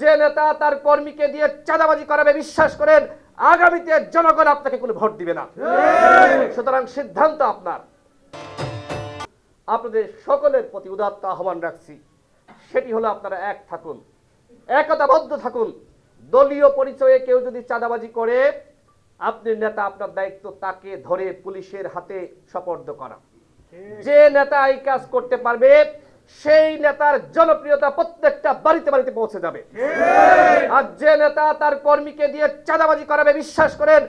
যে নেতা তার কর্মীকে দিয়ে চাঁদাবাজি করাবে, বিশ্বাস করেন, আগামীতে জনগণ আপনাকে কোনো ভোট দিবে না। সুতরাং সিদ্ধান্ত আপনার। আপনাদের সকলের প্রতি উদাত্ত আহ্বান রাখছি। সেটি হলো আপনারা এক থাকুন, একতাবদ্ধ থাকুন। দলীয় পরিচয়ে কেউ যদি চাঁদাবাজি করে, আপনি নেতা আপনার দায়িত্ব তাকে ধরে পুলিশের হাতে সপর্দ করা। যে নেতা এই কাজ করতে পারবে সেই নেতার জনপ্রিয়তা প্রত্যেকটা বাড়িতে বাড়িতে পৌঁছে যাবে। আর যে নেতা তার কর্মীকে দিয়ে চাঁদাবাজি করাবে বিশ্বাস করেন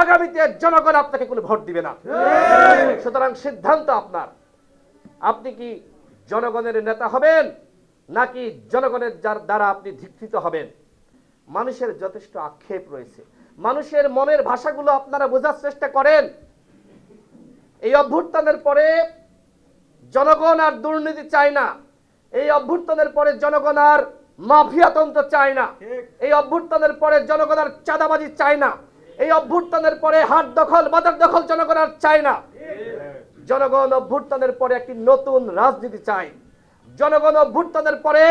আগামীতে জনগণ আপনাকে কোনো ভোট দিবে না। সুতরাং সিদ্ধান্ত আপনার। আপনি কি জনগণের নেতা হবেন নাকি জনগণের যার দ্বারা আপনি ধিক্ষিত হবেন? মানুষের যথেষ্ট আক্ষেপ রয়েছে। মানুষের মনের ভাষাগুলো আপনারা বোঝার চেষ্টা করেন। এই অভ্যুত্থানের পরে জনগণ আর দুর্নীতি চায় না। এই অভ্যুত্থানের পরে জনগণ আর মাফিয়াতন্ত্র চায় না। এই অভ্যুত্থানের পরে জনগণ আর চাঁদাবাজি চায় না। এই অভ্যুত্থানের পরে হাট দখল, বাজার দখল জনগণ আর চায় না। জনগণ অভ্যুত্থানের পরে একটি নতুন রাজনীতি চায়। জনগণ অভ্যুত্থানের পরে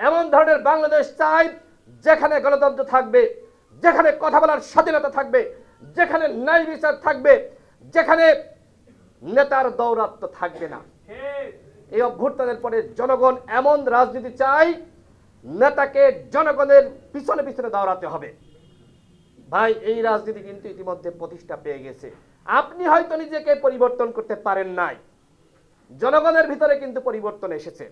এমন ধরনের বাংলাদেশ চাই যেখানে গণতন্ত্র থাকবে, যেখানে কথা বলার স্বাধীনতা থাকবে, যেখানে ন্যায় বিচার থাকবে, যেখানে নেতার দৌরাত্ম থাকবে না। এই অভ্যর্থনের পরে জনগণ এমন রাজনীতি চাই নেতাকে জনগণের পিছনে পিছনে দৌড়াতে হবে। ভাই, এই রাজনীতি কিন্তু ইতিমধ্যে প্রতিষ্ঠা পেয়ে গেছে। আপনি হয়তো নিজেকে পরিবর্তন করতে পারেন নাই। জনগণের ভিতরে কিন্তু পরিবর্তন এসেছে।